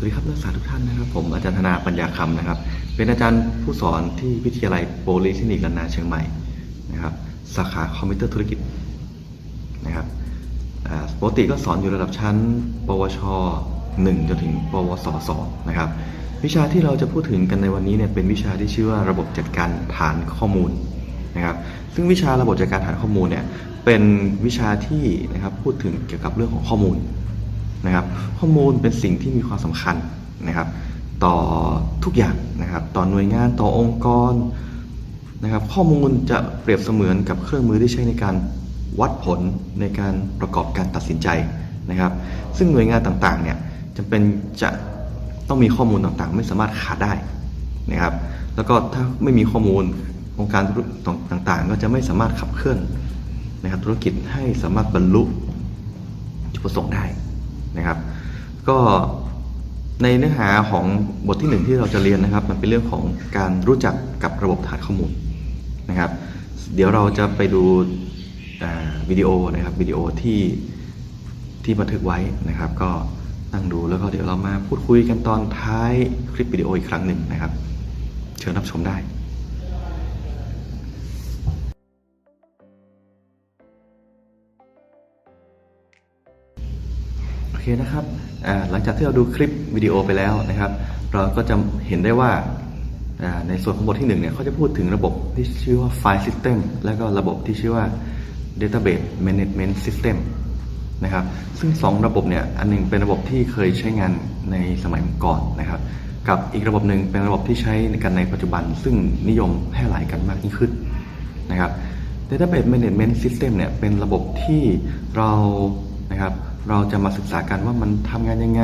สวัสดีครับนักศึกษาทุกท่านนะครับผมอาจารย์ธนาปัญญาคำนะครับ เป็นอาจารย์ผู้สอนที่วิทยาลัยโปลิเทคนิคลนนาเชียงใหม่นะครับ สาขาคอมพิวเตอร์ธุรกิจนะครับปกติก็สอนอยู่ระดับชั้น ปวช 1 จนถึง ปวส 2 นะครับ วิชาที่เราจะพูดถึงกันในวันนี้เนี่ยเป็นวิชาที่ชื่อว่าระบบจัดการฐานข้อมูลนะครับ ซึ่งวิชาระบบจัดการฐานข้อมูลเนี่ยเป็นวิชาที่นะครับพูดถึงเกี่ยวกับเรื่องของข้อมูล นะครับข้อมูลเป็นสิ่งที่มีความสำคัญนะครับ ต่อทุกอย่างนะครับ ต่อหน่วยงานต่อองค์กรนะครับ ข้อมูลจะเปรียบเสมือนกับเครื่องมือที่ใช้ในการวัดผลในการประกอบการตัดสินใจนะครับ ซึ่งหน่วยงานต่างๆเนี่ยจำเป็นจะต้องมีข้อมูลต่างๆ ไม่สามารถขาดได้นะครับ แล้วก็ถ้าไม่มีข้อมูลองค์การต่างๆ ก็จะไม่สามารถขับเคลื่อนนะครับธุรกิจให้สามารถบรรลุจุดประสงค์ได้ นะครับ ก็ในเนื้อหาของบทที่หนึ่งที่เราจะเรียนนะครับ มันเป็นเรื่องของการรู้จักกับระบบฐานข้อมูลนะครับ เดี๋ยวเราจะไปดูวิดีโอนะครับวิดีโอที่ที่บันทึกไว้นะครับ ก็นั่งดูแล้วก็เดี๋ยวเรามาพูดคุยกันตอนท้ายคลิปวิดีโออีกครั้งหนึ่งนะครับ เชิญรับชมได้ นะครับหลังจากที่เราดูคลิปวิดีโอไปแล้วนะครับ เราก็จะเห็นได้ว่าในส่วนของบทที่หนึ่งเนี่ยเขาจะพูดถึงระบบที่ชื่อว่า File System แล้วก็ระบบที่ชื่อว่า Database Management System นะครับ ซึ่งสองระบบเนี่ย อันหนึงเป็นระบบที่เคยใช้งานในสมัยก่อนนะครับ กับอีกระบบหนึ่งเป็นระบบที่ใช้กันในปัจจุบัน ซึ่งนิยมแพร่หลายกันมากยิ่งขึ้นนะครับ Database Management System เนี่ยเป็นระบบที่เรานะครับ เราจะมาศึกษากันว่ามันทำงานยังไง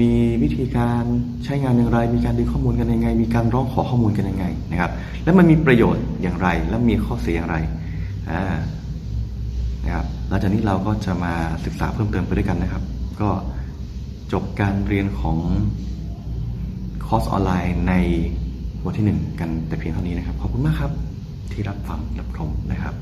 มีวิธีการใช้งานอย่างไร มีการดึงข้อมูลกันยังไง มีการร้องขอข้อมูลกันยังไงนะครับ และมันมีประโยชน์อย่างไร และมีข้อเสียอย่างไรอ่านะครับหลังจากนี้เราก็จะมาศึกษาเพิ่มเติมไปด้วยกันนะครับ ก็จบการเรียนของคอร์สออนไลน์ในบทที่หนึ่งกันแต่เพียงเท่านี้นะครับ ขอบคุณมากครับที่รับฟังรับชมนะครับ